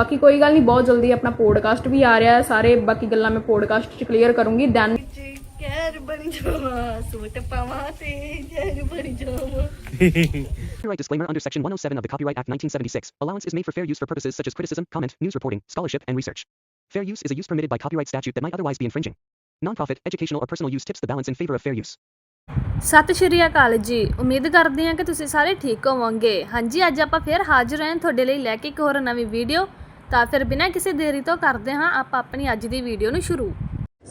ਬਾਕੀ ਕੋਈ ਗੱਲ ਨਹੀਂ ਬਹੁਤ ਜਲਦੀ ਆਪਣਾ ਪੋਡਕਾਸਟ ਵੀ ਆ ਰਿਹਾ ਹੈ ਸਾਰੇ ਬਾਕੀ ਗੱਲਾਂ ਮੈਂ ਪੋਡਕਾਸਟ 'ਚ ਕਲੀਅਰ ਕਰੂੰਗੀ ਦੈਨ ਕਹਿਰ ਬਣ ਜਾਵਾਂ ਸੂਟ ਪਾਵਾਂ ਤੇ ਜੈਰ ਬਣ ਜਾਵਾਂ Copyright disclaimer under Section 107 of the Copyright Act 1976. Allowance is made for fair use for purposes such as criticism, comment, news reporting, scholarship, and research. Fair use is a use permitted by copyright statute that might otherwise be infringing. Nonprofit, educational, or personal use tips the balance in favor of fair use. ਸਤਿ ਸ਼੍ਰੀ ਅਕਾਲ ਜੀ ਉਮੀਦ ਕਰਦੀ ਹਾਂ ਕਿ ਤੁਸੀਂ ਸਾਰੇ ਠੀਕ ਹੋਵੋਗੇ ਹਾਂਜੀ ਅੱਜ ਆਪਾਂ ਫੇਰ ਹਾਜ਼ਰ ਹਾਂ ਤੁਹਾਡੇ ਲਈ ਲੈ ਕੇ ਇੱਕ ਹੋਰ ਨਵੀਂ ਵੀਡੀਓ ਤਾਂ ਫਿਰ ਬਿਨਾਂ ਕਿਸੇ ਦੇਰੀ ਤੋਂ ਕਰਦੇ ਹਾਂ ਆਪਾਂ ਆਪਣੀ ਅੱਜ ਦੀ ਵੀਡੀਓ ਨੂੰ ਸ਼ੁਰੂ।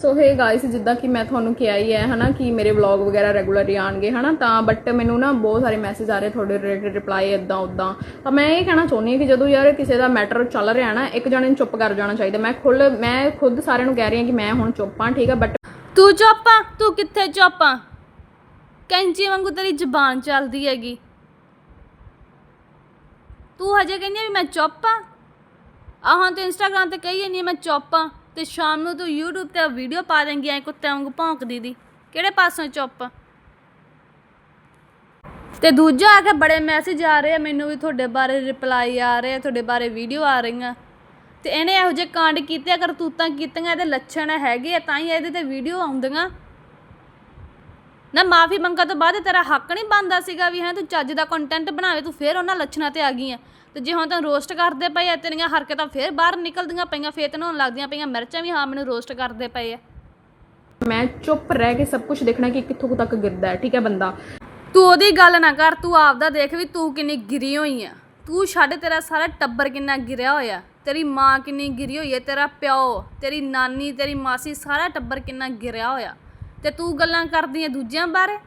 ਸੋ ਹੇ ਗਾਇਸ ਜਿੱਦਾਂ ਕਿ ਮੈਂ ਤੁਹਾਨੂੰ ਕਿਹਾ ਹੀ ਹੈ ਹਨਾ ਕਿ ਮੇਰੇ ਵਲੌਗ ਵਗੈਰਾ ਰੈਗੂਲਰਲੀ ਆਣਗੇ ਹਨਾ ਤਾਂ ਬਟ ਮੈਨੂੰ ਨਾ ਬਹੁਤ ਸਾਰੇ ਮੈਸੇਜ ਆ ਰਹੇ ਤੁਹਾਡੇ ਰਿਲੇਟਡ ਰਿਪਲਾਈ ਇਦਾਂ ਉਦਾਂ ਤਾਂ ਮੈਂ ਇਹ ਕਹਿਣਾ ਚਾਹੁੰਦੀ ਹਾਂ ਕਿ ਜਦੋਂ ਯਾਰ ਕਿਸੇ ਦਾ ਮੈਟਰ ਚੱਲ ਰਿਹਾ ਨਾ ਇੱਕ ਜਣੇ ਨੂੰ ਚੁੱਪ ਕਰ ਜਾਣਾ ਚਾਹੀਦਾ। ਮੈਂ ਖੁੱਲ ਮੈਂ ਖੁਦ ਸਾਰਿਆਂ ਨੂੰ ਕਹਿ ਰਹੀ ਹਾਂ ਕਿ ਮੈਂ ਹੁਣ ਚੁੱਪ ਹਾਂ ਠੀਕ ਹੈ ਬਟ ਤੂੰ ਚੁੱਪਾਂ ਤੂੰ ਕਿੱਥੇ ਚੁੱਪਾਂ ਕੈਂਚੀ ਵਾਂਗੂ ਤੇਰੀ ਜ਼ੁਬਾਨ ਚੱਲਦੀ ਹੈਗੀ। ਤੂੰ ਹਜੇ ਕਹਿੰਦੀ ਵੀ ਮੈਂ ਚੁੱਪ ਆ? ਆਹਾਂ ਤੇ ਇੰਸਟਾਗ੍ਰਾਮ ਤੇ ਕਹੀ ਜਾਂਦੀ ਆ, ਮੈਂ ਚੁੱਪ ਆ। ਤੇ ਸ਼ਾਮ ਨੂੰ ਤੂੰ YouTube ਤੇ ਵੀਡੀਓ ਪਾ ਦੇਂਗੀ, ਐ ਕੁੱਤੇ ਵਾਂਗੂ ਭੌਂਕਦੀ ਦੀ ਕਿਹੜੇ ਪਾਸੋਂ ਚੁੱਪ ਤੇ ਦੂਜਾ ਆ ਕੇ ਬੜੇ ਮੈਸੇਜ ਆ ਰਹੇ ਆ, ਮੈਨੂੰ ਵੀ ਤੁਹਾਡੇ ਬਾਰੇ ਰਿਪਲਾਈ ਆ ਰਹੇ ਆ, ਤੁਹਾਡੇ ਬਾਰੇ ਵੀਡੀਓ ਆ ਰਹੀਆਂ। ਤੇ ਇਹਨੇ ਇਹੋ ਜਿਹੇ ਕਾਂਡ ਕੀਤੇ, ਅਗਰ ਤੂਤਾਂ ਕੀਤੀਆਂ, ਇਹਦੇ ਲੱਛਣ ਹੈਗੇ ਆ, ਤਾਂ ਹੀ ਇਹਦੇ ਤੇ ਵੀਡੀਓ ਆਉਂਦੀਆਂ। ਨਾ ਮਾਫੀ ਮੰਗਾ ਤੋਂ ਬਾਅਦ ਤੇਰਾ ਹੱਕ ਨਹੀਂ ਬਣਦਾ ਸੀਗਾ ਵੀ ਹੈ, ਤੂੰ ਚੱਜ ਦਾ ਕੰਟੈਂਟ ਬਣਾਵੇ, ਤੂੰ ਫੇਰ ਉਹਨਾਂ ਲੱਛਣਾਂ ਤੇ ਆ ਗਈ ਆ। ਤੇ ਜੇ ਹੁਣ ਤਾਂ ਰੋਸਟ ਕਰਦੇ ਪਏ ਆ ਤੇਰੀਆਂ ਹਰਕਤਾਂ ਫੇਰ ਬਾਹਰ ਨਿਕਲਦੀਆਂ ਪਈਆਂ ਫੇਰ ਤੈਨੂੰ ਲੱਗਦੀਆਂ ਪਈਆਂ ਮਿਰਚਾਂ ਵੀ ਹਾਂ ਮੈਨੂੰ ਰੋਸਟ ਕਰਦੇ ਪਏ ਆ। ਮੈਂ ਚੁੱਪ ਰਹਿ ਕੇ ਸਭ ਕੁਝ ਦੇਖਣਾ ਕਿ ਕਿੱਥੋਂ ਤੱਕ ਗਿਰਦਾ ਹੈ ਠੀਕ ਹੈ ਬੰਦਾ? ਤੂੰ ਉਹਦੀ ਗੱਲ ਨਾ ਕਰ ਤੂੰ ਆਪਦਾ ਦੇਖ ਵੀ ਤੂੰ ਕਿੰਨੀ ਗਿਰੀ ਹੋਈ ਆ। ਤੂੰ ਛੱਡ ਤੇਰਾ ਸਾਰਾ ਟੱਬਰ ਕਿੰਨਾ ਗਿਰਿਆ ਹੋਇਆ। ਤੇਰੀ ਮਾਂ ਕਿੰਨੀ ਗਿਰੀ ਹੋਈ ਹੈ ਤੇਰਾ ਪਿਓ ਤੇਰੀ ਨਾਨੀ ਤੇਰੀ ਮਾਸੀ ਸਾਰਾ ਟੱਬਰ ਕਿੰਨਾ ਗਿਰਿਆ ਹੋਇਆ। ਤੇ ਤੂੰ ਗੱਲਾਂ ਕਰਦੀ ਐ ਦੂਜਿਆਂ ਬਾਰੇ?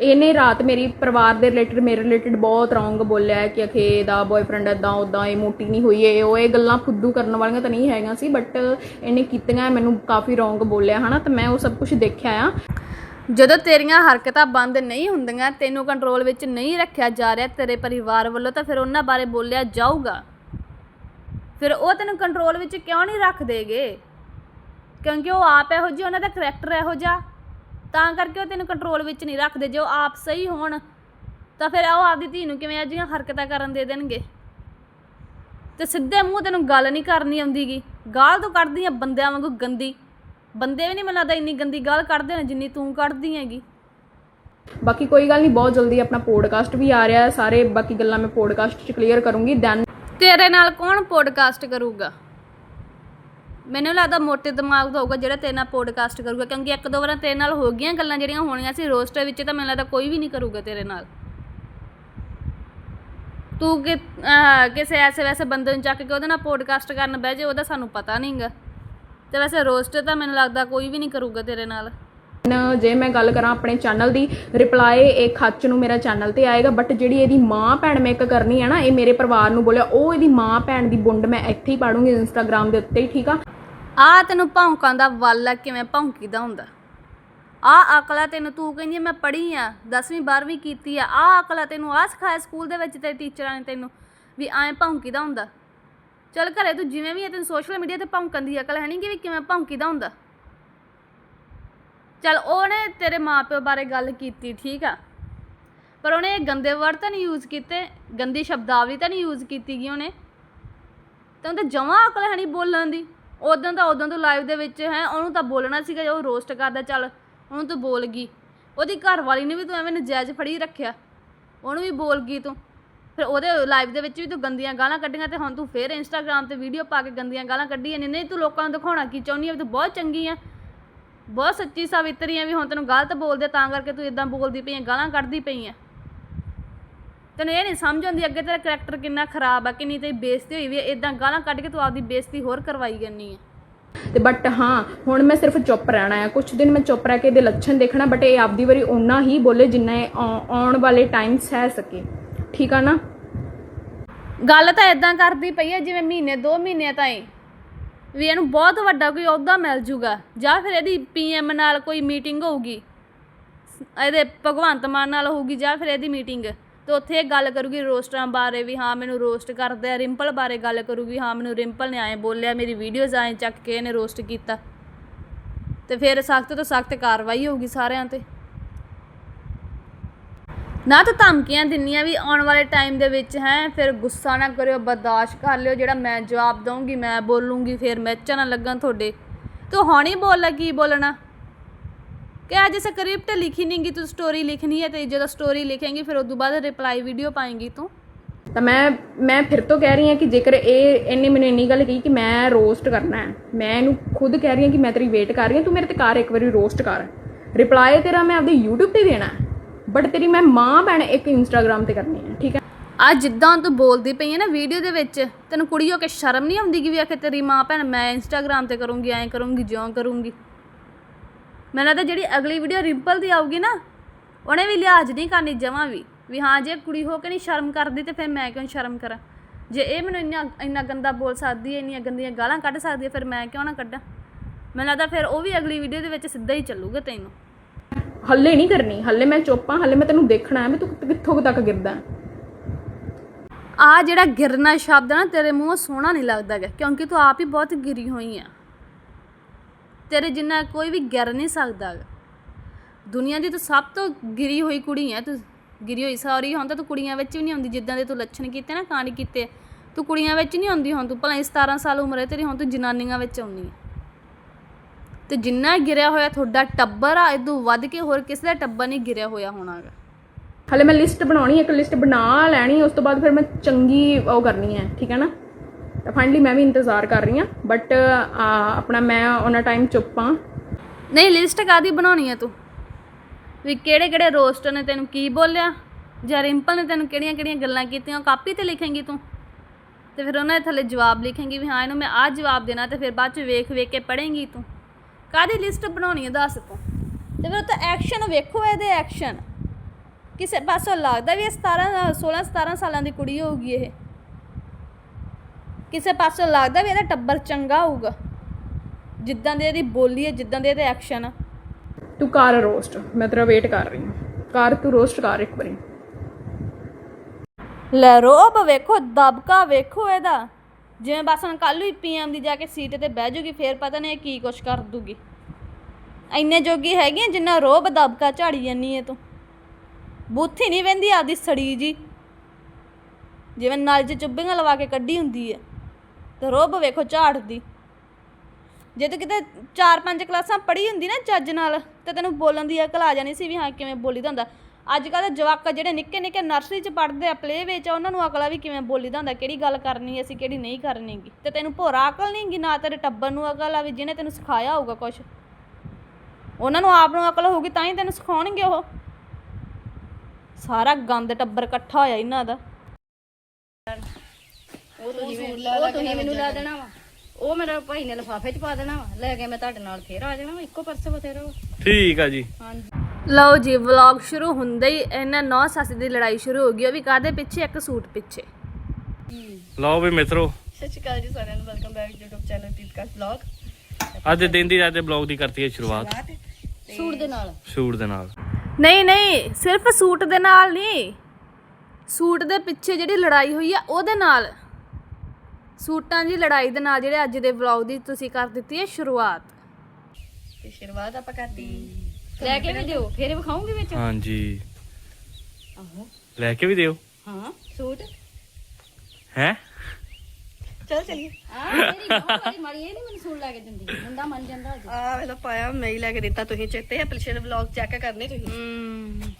ਇਹਨੇ ਰਾਤ ਮੇਰੀ ਪਰਿਵਾਰ ਦੇ ਰਿਲੇਟਡ ਮੇਰੇ ਰਿਲੇਟਡ ਬਹੁਤ ਰੌਂਗ ਬੋਲਿਆ ਕਿ ਅਖੇ ਦਾ ਬॉयਫ੍ਰੈਂਡ ਇਦਾਂ ਉਦਾਂ ਇਹ ਮੋਟੀ ਨਹੀਂ ਹੋਈ, ਇਹ ਉਹ ਇਹ ਗੱਲਾਂ ਫੁੱਦੂ ਕਰਨ ਵਾਲੀਆਂ ਤਾਂ ਨਹੀਂ ਹੈਗੀਆਂ ਸੀ ਬਟ ਇਹਨੇ ਕੀਤੀਆਂ, ਮੈਨੂੰ ਕਾਫੀ ਰੌਂਗ ਬੋਲਿਆ, ਹਨਾ, ਤਾਂ ਮੈਂ ਉਹ ਸਭ ਕੁਝ ਦੇਖਿਆ ਆ। ਜਦੋਂ ਤੇਰੀਆਂ ਹਰਕਤਾਂ ਬੰਦ ਨਹੀਂ ਹੁੰਦੀਆਂ, ਤੈਨੂੰ ਕੰਟਰੋਲ ਵਿੱਚ ਨਹੀਂ ਰੱਖਿਆ ਜਾ ਰਿਹਾ ਤੇਰੇ ਪਰਿਵਾਰ ਵੱਲੋਂ, ਤਾਂ ਫਿਰ ਉਹਨਾਂ ਬਾਰੇ ਬੋਲਿਆ ਜਾਊਗਾ। ਫਿਰ ਉਹ ਤੈਨੂੰ ਕੰਟਰੋਲ ਵਿੱਚ ਕਿਉਂ ਨਹੀਂ ਰੱਖਦੇਗੇ? ਕਿਉਂਕਿ ਉਹ ਆਪ ਇਹੋ ਜਿਹੇ, ਉਹਨਾਂ ਦਾ ਕਰੈਕਟਰ ਇਹੋ ਜਿਹਾ। ਤਾਂ ਕਰਕੇ ਉਹ ਤੈਨੂੰ ਕੰਟਰੋਲ ਵਿੱਚ ਨਹੀਂ ਰੱਖਦੇ ਜੇ ਉਹ ਆਪ ਸਹੀ ਹੋਣ ਤਾਂ ਫਿਰ ਉਹ ਆਪਦੀ ਧੀ ਨੂੰ ਕਿਵੇਂ ਅਜਿਹੀਆਂ ਹਰਕਤਾਂ ਕਰਨ ਦੇ ਦੇਣਗੇ? ਤੇ ਸਿੱਧੇ ਮੂੰਹ ਤੈਨੂੰ ਗੱਲ ਨਹੀਂ ਕਰਨੀ ਆਉਂਦੀਗੀ। ਗਾਲ ਤੋਂ ਕੱਢਦੀ ਆ ਬੰਦਿਆਂ ਵਾਂਗੂ ਗੰਦੀ। ਬੰਦੇ ਵੀ ਨਹੀਂ ਮੈਨੂੰ ਲੱਗਦਾ ਇੰਨੀ ਗੰਦੀ ਗਾਲ ਕੱਢਦੇ ਨੇ ਜਿੰਨੀ ਤੂੰ ਕੱਢਦੀ ਹੈਗੀ। ਬਾਕੀ ਕੋਈ ਗੱਲ ਨਹੀਂ ਬਹੁਤ ਜਲਦੀ ਆਪਣਾ ਪੋਡਕਾਸਟ ਵੀ ਆ ਰਿਹਾ ਹੈ। ਸਾਰੇ ਬਾਕੀ ਗੱਲਾਂ ਮੈਂ ਪੋਡਕਾਸਟ 'ਚ ਕਲੀਅਰ ਕਰੂੰਗੀ ਦੈਨ ਤੇਰੇ ਨਾਲ ਕੌਣ ਪੋਡਕਾਸਟ ਕਰੂਗਾ? ਮੈਨੂੰ ਲੱਗਦਾ ਮੋਟੇ ਦਿਮਾਗ ਦਾ ਹੋਊਗਾ ਜਿਹੜਾ ਤੇਰੇ ਨਾਲ ਪੋਡਕਾਸਟ ਕਰੂਗਾ, ਕਿਉਂਕਿ ਇੱਕ ਦੋ ਵਾਰਾਂ ਤੇਰੇ ਨਾਲ ਹੋ ਗਈਆਂ ਗੱਲਾਂ ਜਿਹੜੀਆਂ ਹੋਣੀਆਂ ਸੀ ਰੋਸਟਰ ਵਿੱਚ, ਤਾਂ ਮੈਨੂੰ ਲੱਗਦਾ ਕੋਈ ਵੀ ਨਹੀਂ ਕਰੂਗਾ ਤੇਰੇ ਨਾਲ। ਤੂੰ ਕਿ ਕਿਸੇ ਐਸੇ ਵੈਸੇ ਬੰਦੇ ਨੂੰ ਚੱਕ ਕੇ ਉਹਦੇ ਨਾਲ ਪੋਡਕਾਸਟ ਕਰਨ ਬਹਿ ਜੇ ਉਹਦਾ ਸਾਨੂੰ ਪਤਾ ਨਹੀਂਗਾ ਤੇ ਵੈਸੇ ਰੋਸਟਰ ਤਾਂ ਮੈਨੂੰ ਲੱਗਦਾ ਕੋਈ ਵੀ ਨਹੀਂ ਕਰੂਗਾ ਤੇਰੇ ਨਾਲ। ਜੇ ਮੈਂ ਗੱਲ ਕਰਾਂ ਆਪਣੇ ਚੈਨਲ ਦੀ ਰਿਪਲਾਈ ਇਹ ਖੱਚ ਨੂੰ ਮੇਰਾ ਚੈਨਲ ਤੇ ਆਏਗਾ ਬਟ ਜਿਹੜੀ ਇਹਦੀ ਮਾਂ ਭੈਣ ਮੇਕ ਕਰਨੀ ਹੈ ਨਾ, ਇਹ ਮੇਰੇ ਪਰਿਵਾਰ ਨੂੰ ਬੋਲਿਆ, ਉਹ ਇਹਦੀ ਮਾਂ ਭੈਣ ਦੀ ਬੁੰਡ ਮੈਂ ਇੱਥੇ ਹੀ ਪਾੜੂੰਗੀ ਇੰਸਟਾਗ੍ਰam ਦੇ ਉੱਤੇ ਹੀ, ਠੀਕ ਆ? ਆ ਤੈਨੂੰ ਭੌਂਕਾਂ ਦਾ ਵੱਲ ਆ, ਕਿਵੇਂ ਭੌਂਕੀਦਾ ਹੁੰਦਾ? ਆ ਅਕਲਾ ਤੈਨੂੰ, ਤੂੰ ਕਹਿੰਦੀ ਮੈਂ ਪੜ੍ਹੀ ਆ 10ਵੀਂ 12ਵੀਂ ਕੀਤੀ ਆ ਆ ਅਕਲ ਤੈਨੂੰ, ਆ ਸਿਖਾਇਆ ਸਕੂਲ ਦੇ ਵਿੱਚ ਤੇਰੇ ਟੀਚਰਾਂ ਨੇ ਤੈਨੂੰ, ਵੀ ਐਂ ਭੌਂਕੀਦਾ ਹੁੰਦਾ? ਚੱਲ ਘਰੇ ਤੂੰ ਜਿਵੇਂ ਵੀ ਆ, ਤੈਨੂੰ ਸੋਸ਼ਲ ਮੀਡੀਆ ਤੇ ਭੌਂਕਣ ਦੀ ਅਕਲ ਹੈ ਨਹੀਂ ਕਿ ਵੀ ਕਿਵੇਂ ਭੌਂਕੀਦਾ ਹੁੰਦਾ? ਚੱਲ ਉਹਨੇ ਤੇਰੇ ਮਾਪਿਓ ਬਾਰੇ ਗੱਲ ਕੀਤੀ, ਠੀਕ ਆ। ਪਰ ਉਹਨੇ ਗੰਦੇ ਵਰਡ ਤਾਂ ਨਹੀਂ ਯੂਜ਼ ਕੀਤੇ, ਗੰਦੀ ਸ਼ਬਦਾਵਲੀ ਤਾਂ ਨਹੀਂ ਯੂਜ਼ ਕੀਤੀ ਗਈ ਉਹਨੇ। ਤੈਨੂੰ ਤਾਂ ਜਮਾਂ ਅਕਲ ਹੈ ਨਹੀਂ ਬੋਲਣ ਦੀ। ਉਦੋਂ ਤਾਂ ਉਦੋਂ ਤੋਂ ਲਾਈਵ ਦੇ ਵਿੱਚ ਹੈ, ਉਹਨੂੰ ਤਾਂ ਬੋਲਣਾ ਸੀਗਾ ਉਹ ਰੋਸਟ ਕਰਦਾ, ਚੱਲ ਉਹਨੂੰ ਤੂੰ ਬੋਲ ਗਈ। ਉਹਦੀ ਘਰ ਵਾਲੀ ਨੇ ਵੀ ਤੂੰ ਐਵੇਂ ਨਜਾਇਜ਼ ਫੜੀ ਰੱਖਿਆ। ਉਹਨੂੰ ਵੀ ਬੋਲ ਗਈ ਤੂੰ। ਫਿਰ ਉਹਦੇ ਲਾਈਵ ਦੇ ਵਿੱਚ ਵੀ ਤੂੰ ਗੰਦੀਆਂ ਗਾਲਾਂ ਕੱਢੀਆਂ ਤੇ ਹੁਣ ਤੂੰ ਫੇਰ ਇੰਸਟਾਗ੍ਰam ਤੇ ਵੀਡੀਓ ਪਾ ਕੇ ਗੰਦੀਆਂ ਗਾਲਾਂ ਕੱਢੀਆਂ ਜਾਂਦੀ ਨਹੀਂ, ਤੂੰ ਲੋਕਾਂ ਨੂੰ ਦਿਖਾਉਣਾ ਕੀ ਚਾਹੁੰਦੀ ਆ? ਵੀ ਤੂੰ ਬਹੁਤ ਚੰਗੀ ਆ। ਬਹੁਤ ਸੱਚੀ ਸਾਵਿਤਰੀ ਆ ਵੀ ਹੁਣ ਤੈਨੂੰ ਗਲਤ ਬੋਲਦੇ ਤਾਂ ਕਰਕੇ ਤੂੰ ਇਦਾਂ ਬੋਲਦੀ ਪਈ ਆ ਗਾਲਾਂ ਕੱਢਦੀ ਪਈ ਆ ਤੈਨੂੰ ਇਹ ਨਹੀਂ ਸਮਝ ਆਉਂਦੀ ਅੱਗੇ ਤੇਰਾ ਕਰੈਕਟਰ ਕਿੰਨਾ ਖਰਾਬ ਆ ਕਿੰਨੀ ਤੇਰੀ ਬੇਇੱਜ਼ਤੀ ਹੋਈ ਵੀ ਇਦਾਂ ਗਾਲਾਂ ਕੱਢ ਕੇ ਤੂੰ ਆਪਦੀ ਬੇਇੱਜ਼ਤੀ ਹੋਰ ਕਰਵਾਈ ਜਾਂਦੀ ਆ ਤੇ ਬਟ ਹਾਂ ਹੁਣ ਮੈਂ ਸਿਰਫ ਚੁੱਪ ਰਹਿਣਾ ਹੈ ਕੁਝ ਦਿਨ ਮੈਂ ਚੁੱਪ ਰਹਿ ਕੇ ਇਹਦੇ ਲੱਛਣ ਦੇਖਣਾ ਬਟ ਇਹ ਆਪਦੀ ਵਾਰੀ ਓਨਾ ਹੀ ਬੋਲੇ ਜਿੰਨਾ ਇਹ ਆਉ- ਆਉਣ ਵਾਲੇ ਟਾਈਮ ਸਹਿ ਸਕੇ। ਠੀਕ ਆ ਨਾ? ਗੱਲ ਤਾਂ ਇਦਾਂ ਕਰਦੀ ਪਈ ਹੈ ਜਿਵੇਂ ਮਹੀਨੇ 2 ਮਹੀਨੇ ਤਾਈਂ। ਵੀ ਇਹਨੂੰ ਬਹੁਤ ਵੱਡਾ ਕੋਈ ਅਹੁਦਾ ਮਿਲ ਜੂਗਾ। ਜਾਂ ਫਿਰ ਇਹਦੀ ਪੀਐਮ ਨਾਲ ਕੋਈ ਮੀਟਿੰਗ ਹੋਊਗੀ। ਇਹਦੇ ਭਗਵੰਤ ਮਾਨ ਨਾਲ ਹੋਊਗੀ ਜਾਂ ਫਿਰ ਇਹਦੀ ਮੀਟਿੰਗ। ਤੇ ਉੱਥੇ ਇਹ ਗੱਲ ਕਰੂਗੀ ਰੋਸਟਰਾਂ ਬਾਰੇ ਵੀ, ਹਾਂ ਮੈਨੂੰ ਰੋਸਟ ਕਰਦੇ ਆ, ਰਿੰਪਲ ਬਾਰੇ ਗੱਲ ਕਰੂਗੀ, ਹਾਂ ਮੈਨੂੰ ਰਿੰਪਲ ਨੇ ਆਏ ਬੋਲਿਆ, ਮੇਰੀ ਵੀਡੀਓਜ਼ ਆਏ ਚੱਕ ਕੇ ਇਹਨੇ ਰੋਸਟ ਕੀਤਾ। ਤੇ ਫਿਰ ਸਖਤ ਤੋਂ ਸਖਤ ਕਾਰਵਾਈ ਹੋਊਗੀ ਸਾਰਿਆਂ ਤੇ। ਨਾ ਤਾਂ ਧਮਕੀਆਂ ਦਿੰਨੀਆਂ ਵੀ ਆਉਣ ਵਾਲੇ ਟਾਈਮ ਦੇ ਵਿੱਚ ਹੈ, ਫਿਰ ਗੁੱਸਾ ਨਾ ਕਰਿਓ, ਬਰਦਾਸ਼ਤ ਕਰ ਲਿਓ, ਜਿਹੜਾ ਮੈਂ ਜਵਾਬ ਦਊਂਗੀ, ਮੈਂ ਬੋਲੂੰਗੀ, ਫਿਰ ਮੈਚਾਂ ਨਾ ਲੱਗਣ ਤੁਹਾਡੇ। ਤੂੰ ਹੁਣ ਹੀ ਬੋਲ ਲੈ, ਕੀ ਬੋਲਣਾ? ਕਿ ਅੱਜ ਸਕ੍ਰਿਪਟ ਲਿਖੀ ਨਹੀਂਗੀ ਤੂੰ ਸਟੋਰੀ ਲਿਖਣੀ ਹੈ ਤੇ ਜਦੋਂ ਸਟੋਰੀ ਲਿਖੇਂਗੀ, ਫਿਰ ਉਸ ਤੋਂ ਬਾਅਦ ਰਿਪਲਾਈ ਵੀਡੀਓ ਪਾਏਂਗੀ ਤੂੰ। ਤਾਂ ਮੈਂ ਮੈਂ ਫਿਰ ਤੋਂ ਕਹਿ ਰਹੀ ਹਾਂ ਕਿ ਜੇਕਰ ਇਹ ਇਹਨੇ ਮੈਨੂੰ ਇੰਨੀ ਗੱਲ ਕਹੀ ਕਿ ਮੈਂ ਰੋਸਟ ਕਰਨਾ ਹੈ, ਮੈਂ ਇਹਨੂੰ ਖੁਦ ਕਹਿ ਰਹੀ ਹਾਂ ਕਿ ਮੈਂ ਤੇਰੀ ਵੇਟ ਕਰ ਰਹੀ ਹਾਂ, ਤੂੰ ਮੇਰੇ ਤੇ ਕਰ, ਇੱਕ ਵਾਰੀ ਰੋਸਟ ਕਰ। ਰਿਪਲਾਈ ਤੇਰਾ ਮੈਂ ਆਪਦੇ YouTube ਤੇ ਦੇਣਾ ਬਟ ਤੇਰੀ ਮੈਂ ਮਾਂ ਭੈਣ ਇੱਕ Instagram ਤੇ ਕਰਨੀ ਹੈ ਠੀਕ ਹੈ? ਅੱਜ ਜਿੱਦਾਂ ਤੂੰ ਬੋਲਦੀ ਪਈ ਹੈ ਨਾ ਵੀਡੀਓ ਦੇ ਵਿੱਚ, ਤੈਨੂੰ ਕੁੜੀ ਹੋ ਕੇ ਸ਼ਰਮ ਨਹੀਂ ਆਉਂਦੀ ਕਿ ਵੀ ਆਖੇ ਤੇਰੀ ਮਾਂ ਭੈਣ ਮੈਂ ਇੰਸਟਾਗ੍ਰam ਤੇ ਕਰੂੰਗੀ, ਐਂ ਕਰੂੰਗੀ, ਜਿਉਂ ਕਰੂੰਗੀ? ਮੈਨੂੰ ਲੱਗਦਾ ਜਿਹੜੀ ਅਗਲੀ ਵੀਡੀਓ ਰਿੰਪਲ ਦੀ ਆਊਗੀ ਨਾ, ਉਹਨੇ ਵੀ ਲਿਹਾਜ਼ ਨਹੀਂ ਕਰਨੀ ਜਮਾਂ ਵੀ ਵੀ ਹਾਂ ਜੇ ਕੁੜੀ ਹੋ ਕੇ ਨਹੀਂ ਸ਼ਰਮ ਕਰਦੀ ਤੇ ਫਿਰ ਮੈਂ ਕਿਉਂ ਸ਼ਰਮ ਕਰਾਂ? ਜੇ ਇਹ ਮੈਨੂੰ ਇੰਨਾ ਇੰਨਾ ਗੰਦਾ ਬੋਲ ਸਕਦੀ ਹੈ, ਇੰਨੀਆਂ ਗੰਦੀਆਂ ਗਾਲਾਂ ਕੱਢ ਸਕਦੀ ਹੈ, ਫਿਰ ਮੈਂ ਕਿਉਂ ਨਾ ਕੱਢਾਂ? ਮੈਨੂੰ ਲੱਗਦਾ ਫਿਰ ਉਹ ਵੀ ਅਗਲੀ ਵੀਡੀਓ ਦੇ ਵਿੱਚ ਸਿੱਧਾ ਹੀ ਚੱਲੂਗਾ ਤੈਨੂੰ। ਹੱਲੇ ਨਹੀਂ ਕਰਨੀ, ਹੱਲੇ ਮੈਂ ਚੁੱਪਾਂ ਹੱਲੇ ਮੈਂ ਤੈਨੂੰ ਦੇਖਣਾ ਹੈ ਵੀ ਤੂੰ ਕਿੱਥੋਂ ਤੱਕ ਗਿਰਦਾ ਹੈ। ਆ ਜਿਹੜਾ ਗਿਰਨਾ ਸ਼ਬਦ ਆ ਨਾ, ਤੇਰੇ ਮੂੰਹੋਂ ਸੋਹਣਾ ਨਹੀਂ ਲੱਗਦਾ ਗਾ, ਕਿਉਂਕਿ ਤੂੰ ਆਪ ਹੀ ਬਹੁਤ ਗਿਰੀ ਹੋਈ ਆ ਤੇਰੇ ਜਿੰਨਾ ਕੋਈ ਵੀ ਗਿਰ ਨਹੀਂ ਸਕਦਾ ਗਾ। ਦੁਨੀਆ ਦੀ ਤੂੰ ਸਭ ਤੋਂ ਗਿਰੀ ਹੋਈ ਕੁੜੀ ਆ, ਤੂੰ ਗਿਰੀ ਹੋਈ ਸੌਰੀ ਹੁਣ ਤਾਂ ਤੂੰ ਕੁੜੀਆਂ ਵਿੱਚ ਵੀ ਨਹੀਂ ਆਉਂਦੀ, ਜਿੱਦਾਂ ਦੇ ਤੂੰ ਲੱਛਣ ਕੀਤੇ ਨਾ, ਕਾਂਡ ਕੀਤੇ ਤੂੰ ਕੁੜੀਆਂ ਵਿੱਚ ਨਹੀਂ ਆਉਂਦੀ ਹੁਣ ਤੂੰ, ਭਲਾ 17 ਸਾਲ ਉਮਰ ਹੈ ਤੇਰੀ, ਹੁਣ ਤੂੰ ਜਨਾਨੀਆਂ ਵਿੱਚ ਆਉਣੀ ਹੈ ਤੇ ਜਿੰਨਾ ਗਿਰਿਆ ਹੋਇਆ ਤੁਹਾਡਾ ਟੱਬਰ ਆ ਇਦੋਂ ਵੱਧ ਕੇ ਹੋਰ ਕਿਸੇ ਦਾ ਟੱਬਰ ਨਹੀਂ ਗਿਰਿਆ ਹੋਇਆ ਹੋਣਾ ਗਾ ਹਲੇ ਮੈਂ ਲਿਸਟ ਬਣਾਉਣੀ ਹੈ ਇੱਕ ਲਿਸਟ ਬਣਾ ਲੈਣੀ ਉਸ ਤੋਂ ਬਾਅਦ ਫਿਰ ਮੈਂ ਚੰਗੀ ਉਹ ਕਰਨੀ ਹੈ ਠੀਕ ਹੈ ਨਾ? ਤਾਂ ਫਾਈਨਲੀ ਮੈਂ ਵੀ ਇੰਤਜ਼ਾਰ ਕਰ ਰਹੀ ਹਾਂ ਬਟ ਆਪਣਾ ਮੈਂ ਉਹਨਾਂ ਟਾਈਮ ਚੁੱਪ ਹਾਂ ਨਹੀਂ ਲਿਸਟ ਕਾਦੀ ਬਣਾਉਣੀ ਹੈ ਤੂੰ? ਵੀ ਕਿਹੜੇ ਕਿਹੜੇ ਰੋਸਟਰ ਨੇ ਤੈਨੂੰ ਕੀ ਬੋਲਿਆ? ਜਾਂ ਰਿੰਪਲ ਨੇ ਤੈਨੂੰ ਕਿਹੜੀਆਂ ਕਿਹੜੀਆਂ ਗੱਲਾਂ ਕੀਤੀਆਂ ਉਹ ਕਾਪੀ ਤੇ ਲਿਖੇਂਗੀ ਤੂੰ? ਤੇ ਫਿਰ ਉਹਨਾਂ ਦੇ ਥੱਲੇ ਜਵਾਬ ਲਿਖੇਂਗੀ ਵੀ ਹਾਂ ਇਹਨੂੰ ਮੈਂ ਆਹ ਜਵਾਬ ਦੇਣਾ ਤੇ ਫਿਰ ਬਾਅਦ ਚ ਵੇਖ ਵੇਖ ਕੇ ਪੜ੍ਹੇਂਗੀ ਤੂੰ। ਕਾਦੀ ਲਿਸਟ ਬਣਾਉਣੀ ਹੈ ਦੱਸ ਤੂੰ? ਤੇ ਫਿਰ ਤਾਂ ਐਕਸ਼ਨ ਵੇਖੋ ਇਹਦੇ ਐਕਸ਼ਨ ਕਿਸੇ ਪਾਸੋਂ ਲੱਗਦਾ ਵੀ ਇਹ 17 16 17 ਸਾਲਾਂ ਦੀ ਕੁੜੀ ਹੋਊਗੀ ਇਹ। ਕਿਸੇ ਪਾਸੋਂ ਲੱਗਦਾ ਵੀ ਇਹਦਾ ਟੱਬਰ ਚੰਗਾ ਹੋਊਗਾ। ਜਿੱਦਾਂ ਦੇ ਇਹਦੀ ਬੋਲੀ ਹੈ ਜਿੱਦਾਂ ਦੇ ਇਹਦੇ ਐਕਸ਼ਨ ਆ। ਤੂੰ ਕਰ ਰੋਸਟ ਮੈਂ ਤੇਰਾ ਵੇਟ ਕਰ ਰਹੀ ਹਾਂ। ਕਰ ਤੂੰ ਰੋਸਟ ਕਰ ਇੱਕ ਵਾਰੀ। ਲੈ ਰੋਬ ਵੇਖੋ ਦਬਕਾ ਵੇਖੋ ਇਹਦਾ। ਜਿਵੇਂ ਬਸ ਹੁਣ ਕੱਲ ਹੀ ਪੀਐਮ ਦੀ ਜਾ ਕੇ ਸੀਟ ਤੇ ਬਹਿ ਜੂਗੀ, ਫੇਰ ਪਤਾ ਨਹੀਂ ਕੀ ਕੁਛ ਕਰ ਦੂਗੀ। ਇੰਨੇ ਜੋਗੀ ਹੈਗੀ ਆ ਜਿੰਨਾ ਰੋਬ ਦਬਕਾ ਝਾੜੀ ਜਾਨੀ ਏ ਤੂੰ। ਬੁੱਥੀ ਨਹੀਂ ਵੰਦੀ ਆਦੀ ਸੜੀ ਜੀ। ਜਿਵੇਂ ਨਲ 'ਚ ਚੁੱਭੀਆਂ ਲਵਾ ਕੇ ਕੱਢੀ ਹੁੰਦੀ ਹੈ ਤੇ ਰੋਬ ਵੇਖੋ ਝਾੜਦੀ। ਜੇ ਤੂੰ ਕਿਤੇ 4-5 ਕਲਾਸਾਂ ਪੜ੍ਹੀ ਹੁੰਦੀ ਨਾ ਚੱਜ ਨਾਲ, ਤੇ ਤੈਨੂੰ ਬੋਲਣ ਦੀ ਅਕਲ ਆ ਜਾਣੀ ਸੀ ਵੀ ਹਾਂ ਕਿਵੇਂ ਬੋਲੀਦਾ ਹੁੰਦਾ। ਅੱਜ ਕੱਲ੍ਹ ਦੇ ਜਵਾਕ ਜਿਹੜੇ ਨਿੱਕੇ ਨਿੱਕੇ ਨਰਸਰੀ 'ਚ ਪੜ੍ਹਦੇ ਆ ਪਲੇ ਵਿੱਚ ਉਹਨਾਂ ਨੂੰ ਅਕਲ ਆ ਵੀ ਕਿਵੇਂ ਬੋਲੀਦਾ ਹੁੰਦਾ ਕਿਹੜੀ ਗੱਲ ਕਰਨੀ ਅਸੀਂ ਕਿਹੜੀ ਨਹੀਂ ਕਰਨੀਗੀ। ਤੇ ਤੈਨੂੰ ਭੋਰਾ ਅਕਲ ਨਹੀਂਗੀ ਨਾ ਤੇਰੇ ਟੱਬਰ ਨੂੰ ਅਕਲ ਆ ਵੀ ਜਿਹਨੇ ਤੈਨੂੰ ਸਿਖਾਇਆ ਹੋਊਗਾ ਕੁਝ ਉਹਨਾਂ ਨੂੰ ਆਪ ਨੂੰ ਅਕਲ ਹੋਊਗੀ ਤਾਂ ਹੀ ਤੈਨੂੰ ਸਿਖਾਉਣਗੇ ਉਹ। ਸਾਰਾ ਗੰਦ ਟੱਬਰ ਇਕੱਠਾ ਹੋਇਆ ਇਹਨਾਂ ਦਾ। ਉਹ ਤੁਸੀਂ ਉਹ ਤੁਸੀਂ ਮੈਨੂੰ ਲਾ ਦੇਣਾ ਵਾ। ਉਹ ਮੇਰਾ ਭਾਈ ਨੇ ਲਿਫਾਫੇ 'ਚ ਪਾ ਦੇਣਾ ਵਾ। ਲੈ ਕੇ ਮੈਂ ਤੁਹਾਡੇ ਨਾਲ ਫੇਰ ਆ ਜਾਣਾ ਵਾ ਇੱਕੋ ਪਰਸ ਬਥੇਰਾ ਵਾ। ਠੀਕ ਆ ਜੀ। ਹਾਂਜੀ। ਲਓ ਜੀ ਵਲੌਗ ਸ਼ੁਰੂ ਹੁੰਦੇ ਹੀ ਇਹਨਾਂ ਨੌ ਸੱਸ ਦੀ ਲੜਾਈ ਸ਼ੁਰੂ ਹੋ ਗਈ ਉਹ ਵੀ ਕਾਦੇ ਪਿੱਛੇ ਇੱਕ ਸੂਟ ਪਿੱਛੇ। ਲਓ ਵੀ ਮਿੱਤਰੋ ਸਤਿ ਸ਼੍ਰੀ ਅਕਾਲ ਜੀ ਸਾਰਿਆਂ ਨੂੰ ਵੈਲਕਮ ਬੈਕ YouTube ਚੈਨਲ ਤੀਤਕਾ ਵਲੌਗ ਅੱਜ ਦਿਨ ਦੀ ਅੱਜ ਬਲੌਗ ਦੀ ਕਰਤੀ ਹੈ ਸ਼ੁਰੂਆਤ। ਸੂਟ ਦੇ ਨਾਲ। ਸ਼ੂਟ ਦੇ ਨਾਲ। ਨਹੀਂ ਨਹੀਂ ਸਿਰਫ ਸੂਟ ਦੇ ਨਾਲ ਨਹੀਂ। ਸੂਟ ਦੇ ਪਿੱਛੇ ਜਿਹੜੀ ਲੜਾਈ ਹੋਈ ਆ ਉਹਦੇ ਨਾਲ। ਸੂਟਾਂ ਦੀ ਲੜਾਈ ਦੇ ਨਾਲ ਜਿਹੜੇ ਅੱਜ ਦੇ ਵਲੌਗ ਦੀ ਤੁਸੀਂ ਕਰ ਦਿੱਤੀ ਹੈ ਸ਼ੁਰੂਆਤ। ਤੇ ਸ਼ੁਰੂਆਤ ਆਪਾਂ ਕਰਤੀ। ਲੈ ਕੇ ਵੀ ਦਿਓ ਫੇਰ ਵਿਖਾਉਂਗੀ ਵਿੱਚ। ਹਾਂਜੀ। ਆਹੋ। ਲੈ ਕੇ ਵੀ ਦਿਓ। ਹਾਂ ਸੂਟ। ਹੈ? ਚੱਲ ਚਲੀਏ। ਆ ਮੇਰੀ ਮਾੜੀ ਮਾੜੀ ਇਹ ਨਹੀਂ ਮੈਨੂੰ ਸੂਟ ਲੈ ਕੇ ਦਿੰਦੀ। ਮੁੰਡਾ ਮੰਨ ਜਾਂਦਾ ਅੱਜ। ਆ ਵੇਲਾ ਪਾਇਆ ਮੈਂ ਹੀ ਲੈ ਕੇ ਦਿੱਤਾ ਤੁਸੀਂ ਚੇਤੇ ਆ ਪਿਛਲੇ ਵਲੌਗ ਚੈੱਕ ਕਰਨੇ। ਤੁਸੀਂ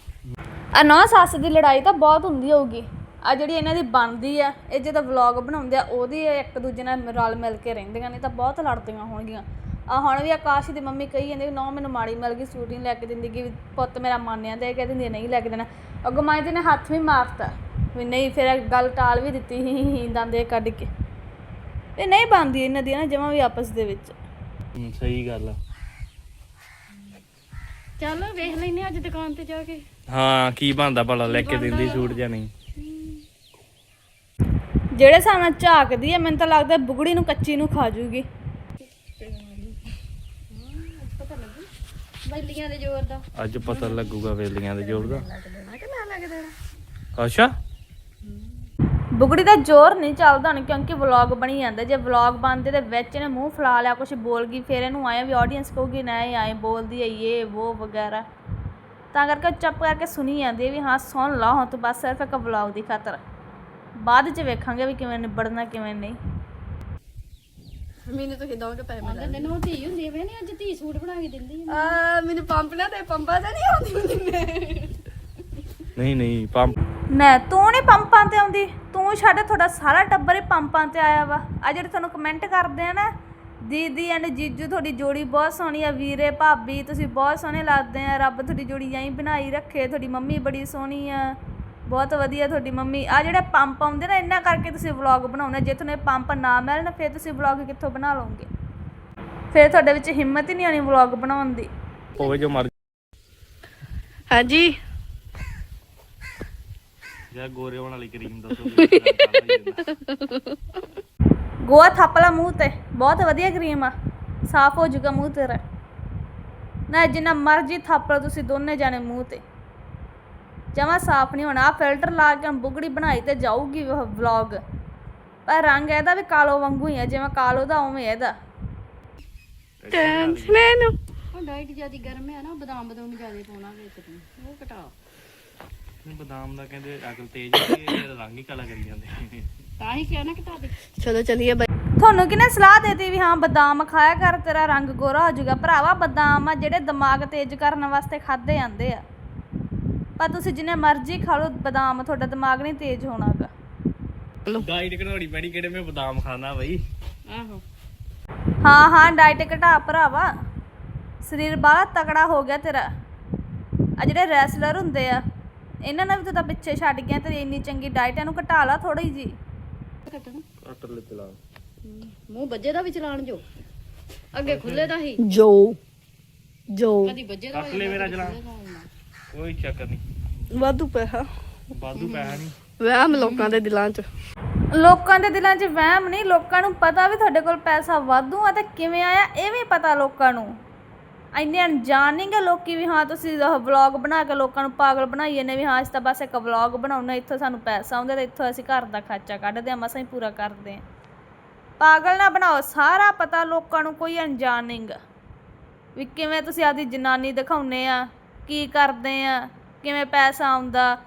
ਆ ਨੌ ਸੱਸ ਦੀ ਲੜਾਈ ਤਾਂ ਬਹੁਤ ਹੁੰਦੀ ਹੋਊਗੀ। ਆ ਜਿਹੜੀ ਇਹਨਾਂ ਦੀ ਬਣਦੀ ਆ ਇਹ ਜਦੋਂ ਵਲੌਗ ਬਣਾਉਂਦੇ ਆ ਉਹਦੀ ਇੱਕ ਦੂਜੇ ਨਾਲ ਰਲ ਮਿਲ ਕੇ ਰਹਿੰਦੀਆਂ ਨੇ ਤਾਂ ਬਹੁਤ ਲੜਦੀਆਂ ਹੋਣਗੀਆਂ। ਆ ਹੁਣ ਵੀ ਆਕਾਸ਼ ਦੀ ਮੰਮੀ ਕਹੀ ਜਾਂਦੀ ਨੌ ਮੈਨੂੰ ਮਾੜੀ ਮਿਲ ਗਈ ਸੂਟ ਨਹੀਂ ਲੈ ਕੇ ਦਿੰਦੀ ਕਿ ਪੁੱਤ ਮੇਰਾ ਮੰਨਿਆ ਤੇ ਕਹਿ ਦਿੰਦੀ ਨਹੀਂ ਲੈ ਕੇ ਦੇਣਾ। ਅੱਗੋਂ ਮਾਈ ਜੀ ਨੇ ਹੱਥ ਵੀ ਮਾਰਤਾ ਵੀ ਨਹੀਂ ਫਿਰ ਗੱਲ ਟਾਲ ਵੀ ਦਿੱਤੀ ਹੀ ਦੰਦੇ ਕੱਢ ਕੇ। ਇਹ ਨਹੀਂ ਬਣਦੀ ਇਹਨਾਂ ਦੀ ਨਾ ਜਮਾਂ ਵੀ ਆਪਸ ਦੇ ਵਿੱਚ। ਸਹੀ ਗੱਲ ਆ। ਚੱਲ ਵੇਖ ਲੈਨੇ ਅੱਜ ਦੁਕਾਨ ਤੇ ਜਾ ਕੇ। ਹਾਂ ਕੀ ਬਣਦਾ ਭਲਾ ਲੈ ਕੇ ਦਿੰਦੀ ਸੂਟ ਜਾਂ ਨਹੀਂ। ਜਿਹੜੇ ਨਾਲ ਝਾਕਦੀ ਹੈ ਮੈਨੂੰ ਤਾਂ ਲੱਗਦਾ ਬੁਗੜੀ ਨੂੰ ਕੱਚੀ ਨੂੰ ਖਾ ਜੂਗੀ। ਬੈਲੀਆਂ ਦੇ ਜ਼ੋਰ ਦਾ। ਅੱਜ ਪਤਾ ਲੱਗੂਗਾ ਵੇਲੀਆਂ ਦੇ ਜੋੜ ਦਾ। ਕਿ ਅੱਛਾ। ਬੁਗੜੀ ਦਾ ਜ਼ੋਰ ਨਹੀਂ ਚੱਲਦਾ ਹੁਣ ਕਿਉਂਕਿ ਵਲੌਗ ਬਣੀ ਜਾਂਦਾ। ਜੇ ਵਲੌਗ ਬਣਦੇ ਤੇ ਵਿੱਚ ਇਹਨੇ ਮੂੰਹ ਫਲਾ ਲਿਆ ਕੁਝ ਬੋਲ ਗਈ ਫਿਰ ਇਹਨੂੰ ਆਇਆ ਵੀ ਆਡੀਅנס ਕਹੂਗੀ ਨਾ ਇਹ ਆਏ ਬੋਲਦੀ ਹੈ ਇਹ ਉਹ ਵਗੈਰਾ। ਤਾਂ ਕਰਕੇ ਚੁੱਪ ਕਰਕੇ ਸੁਣੀ ਜਾਂਦੀ ਵੀ ਹਾਂ ਸੁਣ ਲਾ ਹੁਣ ਤੂੰ ਬਸ ਸਿਰਫ ਇੱਕ ਵਲੌਗ ਦੀ ਖਾਤਰ। ਬਾਅਦ ਚ ਵੇਖਾਂਗੇ ਵੀ ਕਿਵੇਂ ਨਿਬੜਨਾ ਕਿਵੇਂ ਨਹੀਂ। ਮੈਨੂੰ ਤੁਸੀਂ ਦੋਗੇ ਪੈਸੇ ਮਿਲ ਤੈਨੂੰ ਧੀ ਹੁੰਦੀ ਵੇ ਨਹੀਂ ਅੱਜ ਧੀ ਸੂਟ ਬਣਾ ਕੇ ਦਿੰਦੀ ਆ। ਆ ਮੈਨੂੰ ਪੰਪ ਨਾ ਤੇ ਪੰਪਾ ਤਾਂ ਨਹੀਂ ਆਉਂਦੀ ਹੁੰਦੀ ਮੈਂ ਨਹੀਂ ਨਹੀਂ ਪੰਪ ਨਾ ਤੂੰ ਨਹੀਂ ਪੰਪਾਂ ਤੇ ਆਉਂਦੀ ਤੂੰ ਛੱਡ ਤੁਹਾਡਾ ਸਾਰਾ ਟੱਬਰ ਹੀ ਪੰਪਾਂ ਤੇ ਆਇਆ ਵਾ। ਆ ਜਿਹੜੇ ਤੁਹਾਨੂੰ ਕਮੈਂਟ ਕਰਦੇ ਆ ਨਾ ਦੀਦੀ ਐਂਡ ਜੀਜੂ ਤੁਹਾਡੀ ਜੋੜੀ ਬਹੁਤ ਸੋਹਣੀ ਆ ਵੀਰੇ ਭਾਬੀ ਤੁਸੀਂ ਬਹੁਤ ਸੋਹਣੇ ਲੱਗਦੇ ਆ ਰੱਬ ਤੁਹਾਡੀ ਜੋੜੀ ਐਂ ਬਣਾਈ ਰੱਖੇ ਤੁਹਾਡੀ ਮੰਮੀ ਬੜੀ ਸੋਹਣੀ ਆ। ਬਹੁਤ ਵਧੀਆ ਤੁਹਾਡੀ ਮੰਮੀ। ਆ ਜਿਹੜੇ ਪੰਪ ਆਉਂਦੇ ਨਾ ਇਹਨਾਂ ਕਰਕੇ ਤੁਸੀਂ ਵਲੌਗ ਬਣਾਉਣੇ ਜੇ ਤੁਹਾਨੂੰ ਇਹ ਪੰਪ ਨਾ ਮਿਲਣ ਫਿਰ ਤੁਸੀਂ ਵਲੌਗ ਕਿੱਥੋਂ ਬਣਾ ਲਓਗੇ? ਫਿਰ ਤੁਹਾਡੇ ਵਿੱਚ ਹਿੰਮਤ ਹੀ ਨਹੀਂ ਆਣੀ ਵਲੌਗ ਬਣਾਉਣ ਦੀ। ਹੋਵੇ ਜੋ ਮਰ ਹਾਂਜੀ। ਜਾ ਗੋਰੇ ਹੋਣ ਵਾਲੀ ਕਰੀਮ ਦੱਸੋ। ਗੋਆ ਥੱਪ ਲਾ ਮੂੰਹ ਤੇ। ਬਹੁਤ ਵਧੀਆ ਕਰੀਮ ਆ। ਸਾਫ਼ ਹੋ ਜਾਊਗਾ ਮੂੰਹ ਤੇਰਾ। ਨਾ ਜਿੰਨਾ ਮਰਜ਼ੀ ਥੱਪ ਲਓ ਤੁਸੀਂ ਦੋਨੇ ਜਾਣੇ ਮੂੰਹ ਤੇ। ਜਮਾ ਸਾਫ਼ ਨਹੀਂ ਹੋਣਾ। ਆ ਫਿਲਟਰ ਲਾ ਕੇ ਹੁਣ ਬੁਗੜੀ ਬਣਾਈ ਤੇ ਜਾਊਗੀ ਉਹ ਵਲੌਗ ਪਰ ਰੰਗ ਇਹਦਾ ਵੀ ਕਾਲੋ ਵਾਂਗੂ ਹੀ ਆ ਜਿਵੇਂ ਕਾਲੋ ਦਾ ਉਵੇਂ ਇਹਦਾ। ਟੈਨਸ਼ਨ ਨੂੰ ਉਹ ਡਾਈਟ ਜਿਆਦੀ ਗਰਮ ਹੈ ਨਾ ਬਦਾਮ ਬਦਾਮ ਜਿਆਦੇ ਪਾਉਣਾ ਵਿੱਚ ਤੂੰ ਉਹ ਘਟਾ ਨਹੀਂ ਬਦਾਮ ਦਾ ਕਹਿੰਦੇ ਅਕਲ ਤੇਜ਼ ਹੈ ਇਹ ਰੰਗ ਹੀ ਕਾਲਾ ਕਰੀ ਜਾਂਦੇ। ਤਾਂ ਹੀ ਕਿਹਾ ਨਾ ਘਟਾ ਦੇ ਚਲੋ ਚਲੀਏ ਬਾਈ। ਤੁਹਾਨੂੰ ਕਿਹਨੇ ਸਲਾਹ ਦੇਤੀ ਵੀ ਹਾਂ ਬਦਾਮ ਖਾਇਆ ਕਰ ਤੇਰਾ ਰੰਗ ਗੋਰਾ ਹੋ ਜਾਊਗਾ। ਭਰਾਵਾ ਬਦਾਮ ਆ ਜਿਹੜੇ ਦਿਮਾਗ ਤੇਜ਼ ਕਰਨ ਵਾਸਤੇ ਖਾਦੇ ਜਾਂਦੇ ਆ। ਪਰ ਤੁਸੀਂ ਜਿੰਨੇ ਮਰਜ਼ੀ ਖਾ ਲਓ ਬਦਾਮ ਤੁਹਾਡਾ ਦਿਮਾਗ ਨਹੀਂ ਤੇਜ਼ ਹੋਣਾਗਾ। ਡਾਈਟ ਘਟਾਉਣੀ ਪੈਣੀ ਕਿਹੜੇ ਮੈਂ ਬਦਾਮ ਖਾਣਾ ਬਈ। ਆਹੋ। ਹਾਂ ਹਾਂ ਡਾਈਟ ਘਟਾ ਭਰਾਵਾ। ਸਰੀਰ ਬਾਹਲਾ ਤਕੜਾ ਹੋ ਗਿਆ ਤੇਰਾ। ਆ ਜਿਹੜੇ ਰੈਸਲਰ ਹੁੰਦੇ ਆ ਇਹਨਾਂ ਨਾਲ ਵੀ ਤੂੰ ਤਾਂ ਪਿੱਛੇ ਛੱਡ ਗਿਆ ਤੇਰੀ ਇੰਨੀ ਚੰਗੀ ਡਾਈਟ ਇਹਨੂੰ ਘਟਾ ਲਾ ਥੋੜੀ ਜੀ ਕੱਟ ਲੈ ਚਲਾ ਮੂੰਹ ਬੱਜੇ ਦਾ ਵੀ ਚਲਾਣ ਜੋ। ਅੱਗੇ ਖੁੱਲੇ ਦਾ ਹੀ। ਜੋ ਜੋ। ਕਦੀ ਬੱਜੇ ਦਾ ਕੱਟ ਲੈ ਮੇਰਾ ਚਲਾ ਕੋਈ ਚੱਕਰ ਨਹੀਂ। ਵਾਧੂ ਪੈਸਾ। ਬਾਦੂ ਪੈਸਾ ਨਹੀਂ। ਵਹਿਮ ਲੋਕਾਂ ਦੇ ਦਿਲਾਂ 'ਚ। ਲੋਕਾਂ ਦੇ ਦਿਲਾਂ 'ਚ ਵਹਿਮ ਨਹੀਂ ਲੋਕਾਂ ਨੂੰ ਪਤਾ ਵੀ ਤੁਹਾਡੇ ਕੋਲ ਪੈਸਾ ਵਾਧੂ ਆ ਤੇ ਕਿਵੇਂ ਆਇਆ ਇਹ ਵੀ ਪਤਾ ਲੋਕਾਂ ਨੂੰ। ਇੰਨੇ ਅਣਜਾਣ ਨਹੀਂ ਗੇ ਲੋਕੀ ਵੀ ਹਾਂ ਤੁਸੀਂ ਵਲੌਗ ਬਣਾ ਕੇ ਲੋਕਾਂ ਨੂੰ ਪਾਗਲ ਬਣਾਈਏ ਨੇ ਵੀ ਹਾਂ ਅਸੀਂ ਤਾਂ ਬਸ ਇੱਕ ਵਲੌਗ ਬਣਾਉਣਾ ਇੱਥੋਂ ਸਾਨੂੰ ਪੈਸਾ ਆਉਂਦਾ ਤੇ ਇੱਥੋਂ ਅਸੀਂ ਘਰ ਦਾ ਖਰਚਾ ਕੱਢਦੇ ਆ ਮਸਾਂ ਹੀ ਪੂਰਾ ਕਰਦੇ ਆ ਪਾਗਲ ਨਾ ਬਣਾਓ ਸਾਰਾ ਪਤਾ ਲੋਕਾਂ ਨੂੰ ਕੋਈ ਅਣਜਾਣ ਨਹੀਂ ਗਾ। ਵੀ ਕਿਵੇਂ ਤੁਸੀਂ ਆਪਦੀ ਜਨਾਨੀ ਦਿਖਾਉਨੇ ਆ ਕੀ ਕਰਦੇ ਆ? ਕਿਵੇਂ ਪੈਸਾ ਆਉਂਦਾ?